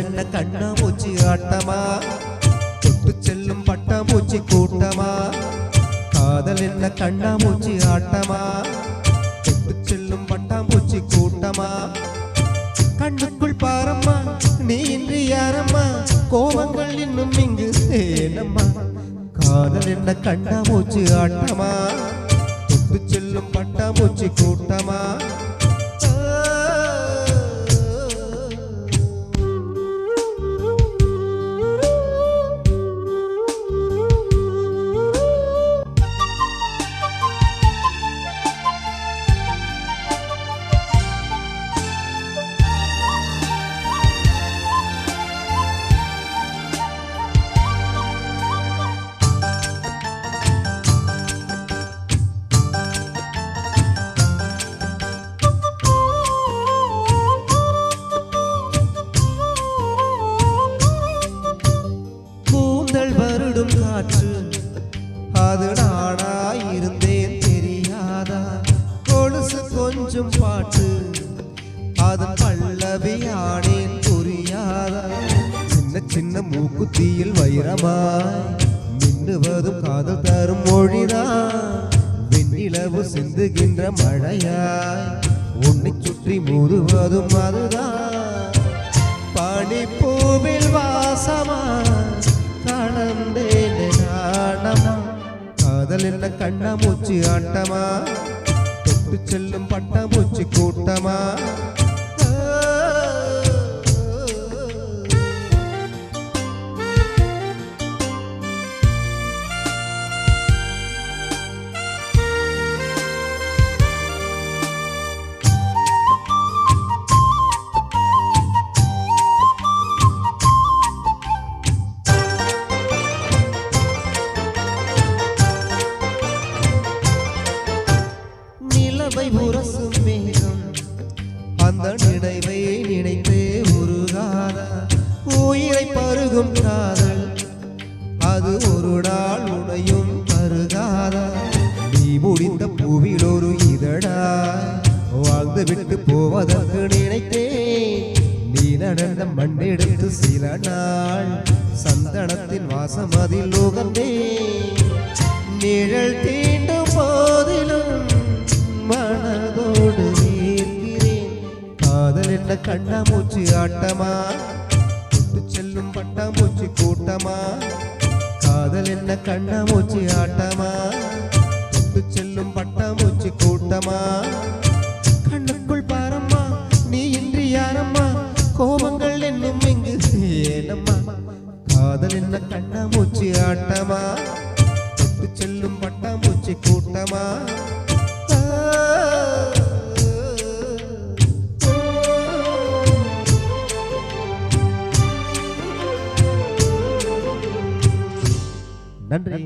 என்ன கண்ண மூச்சி ஆட்டமா? தொட்டு செல்லும் பட்டா மூச்சி கூட்டமா? காதல் என்ன கண்ணா மூச்சி ஆட்டமா? தொட்டு செல்லும் பட்டா மூச்சி கூட்டமா? கண்ணுக்குள் பாரம்மா நீ இன்றி யாரம்மா? கோபங்கள் இன்னும் இங்கு ஏனம்மா காதல் என்ன கண்ணா மூச்சி ஆட்டமா? தொட்டு செல்லும் பட்டா மூச்சி கூட்டமா? சின்ன மூக்குத்தியில் வைரமாய் மின்னுவதும் காதல் தரும் மொழிதான் வெண்ணிலவு சிந்துகின்ற மழையாய் உன்னை சுற்றி மூதுவதும் அதுதான். பனிப்பூவில் வாசமா? கலந்தேன் நாணமா? காதல் என்ன கண்ணா மூச்சு ஆட்டமா? தொட்டு செல்லும் பட்டாம்பூச்சி கூட்டமா? அந்த நினைவை நினைத்தே உருகாதா? உயிரை பருகும் காதல் அது ஒரு நாள் உடையும் பருகாதா நீ முடிந்த பூவில் ஒரு இதழா? வாழ்ந்து விட்டு போவதற்கு நினைத்தேன் நீ நடந்த மண்ணெடுத்து சில நாள் சந்தனத்தின் வாசம் அதில் உகந்தே. நிழல் தீண்டும் காதல் என்ன கண்ணாமூச்சி ஆட்டமா? கொண்டு செல்லும் பட்டாம்பூச்சி கூட்டமா? காதல் என்ன கண்ணாமூச்சி ஆட்டமா? கொண்டு செல்லும் பட்டாம்பூச்சி கூட்டமா? கண்ணுக்குள் பாரம்மா நீ இன்றி யாரம்மா? கோபங்கள் என்னும் இங்கு ஏனம்மா? காதல் என்ன கண்ணாமூச்சி ஆட்டமா? நன்றி